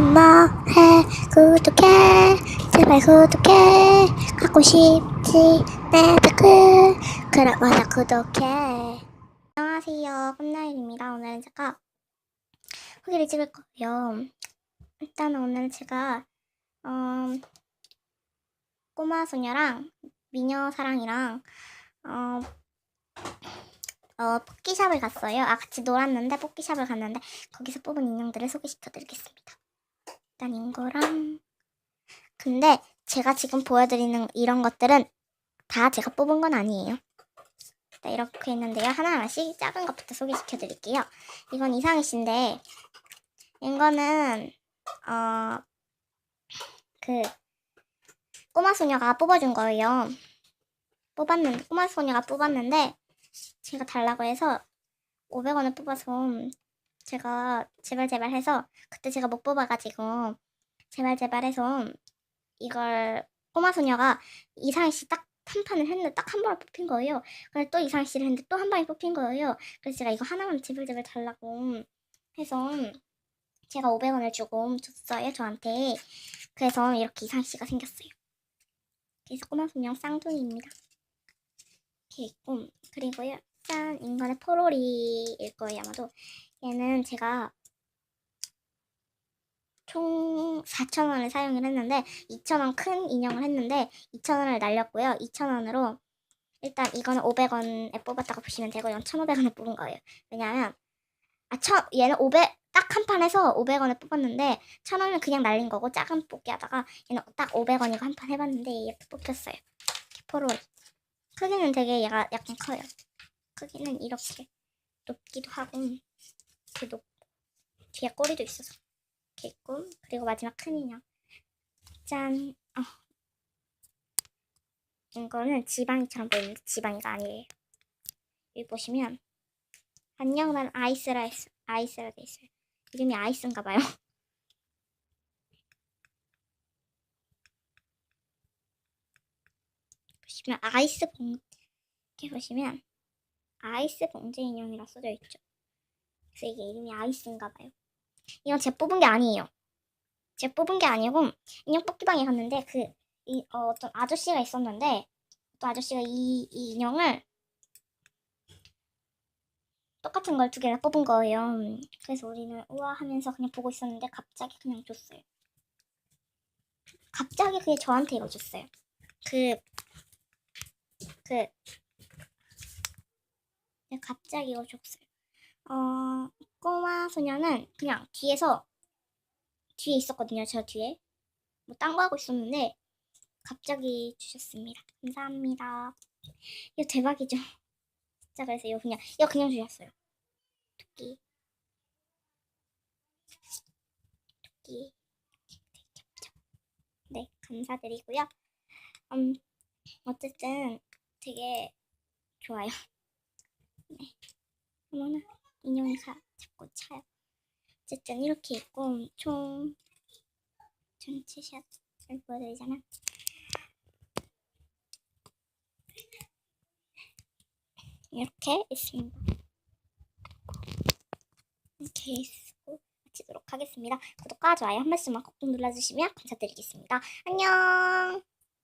뭐해. 구독해. 제발 구독해. 갖고 싶지? 내 댓글. 그러고서 구독해. 안녕하세요. 꿈나일입니다. 오늘은 제가 후기를 찍을 거고요. 일단 오늘 제가 음, 꼬마 소녀랑 미녀 사랑이랑 어, 어, 뽑기샵을 갔어요. 아, 같이 놀았는데 뽑기샵을 갔는데 거기서 뽑은 인형들을 소개시켜 드리겠습니다. 일단 이거랑 근데 제가 지금 보여드리는 이런 것들은 다 제가 뽑은 건 아니에요. 네, 이렇게 있는데요. 하나하나씩 작은 것부터 소개시켜 드릴게요. 이건 이상희 씨인데 이거는 어 그 꼬마 소녀가 뽑아준 거예요. 뽑았는데 꼬마 소녀가 뽑았는데 제가 달라고 해서 500원을 뽑아서 제가 제발 제발 해서 그때 제가 못 뽑아가지고 제발 제발 해서 이걸 꼬마 소녀가 이상희 씨 딱 한 판을 했는데 딱 한 번을 뽑힌 거예요. 그래서 또 이상희 씨를 했는데 또 한 방에 뽑힌 거예요. 그래서 제가 이거 하나만 제발 제발 달라고 해서 제가 500원을 주고 줬어요 저한테. 그래서 이렇게 이상희 씨가 생겼어요. 그래서 꼬마 소녀 쌍둥이입니다. 이렇게 있고 그리고요 짠 인간의 포로리일 거예요 아마도. 얘는 제가 총 4,000원을 사용을 했는데 2,000원 큰 인형을 했는데 2,000원을 날렸고요. 2,000원으로 일단 이거는 500원에 뽑았다고 보시면 되고 이건 1,500원에 뽑은 거예요. 왜냐하면 아, 천, 얘는 500, 딱 한 판에서 500원에 뽑았는데 1,000원은 그냥 날린 거고 작은 뽑기 하다가 얘는 딱 500원이고 한 판 해봤는데 이렇게 뽑혔어요. 포로리. 크기는 되게 얘가 약간 커요. 크기는 이렇게 높기도 하고 이렇게 높 뒤에 꼬리도 있어서 이렇게 있고 그리고 마지막 큰 인형 짠 어. 이거는 지방이처럼 보이는데 지방이가 아니에요. 여기 보시면 안녕 난 아이스라 했어 아이스라 돼 있어요. 이름이 아이스인가 봐요. 보시면 아이스 봉 이렇게 보시면 아이스 봉제 인형이라 써져 있죠. 그래서 이게 이름이 아이스인가 봐요. 이건 제가 뽑은 게 아니에요. 제가 뽑은 게 아니고 인형 뽑기방에 갔는데 그 이, 어, 어떤 아저씨가 있었는데 어떤 아저씨가 이, 이 인형을 똑같은 걸 두 개나 뽑은 거예요. 그래서 우리는 우와 하면서 그냥 보고 있었는데 갑자기 그냥 줬어요. 갑자기 그게 저한테 이거 줬어요. 그그 네, 갑자기 이거 줬어요. 어, 꼬마 소녀는 그냥 뒤에서 뒤에 있었거든요. 저 뒤에 뭐 딴 거 하고 있었는데 갑자기 주셨습니다. 감사합니다. 이거 대박이죠. 진짜 그래서 이거 그냥 이거 그냥 주셨어요. 토끼 토끼. 네 감사드리고요. 음 어쨌든 되게 좋아요. 네. 어머나, 인형이 가, 자꾸 차요. 어쨌든 이렇게 있고, 총, 전체 샷을 보여드리잖아. 이렇게 있습니다. 이렇게 있고, 마치도록 하겠습니다. 구독과 좋아요 한 번씩만 꼭 눌러주시면 감사드리겠습니다. 안녕!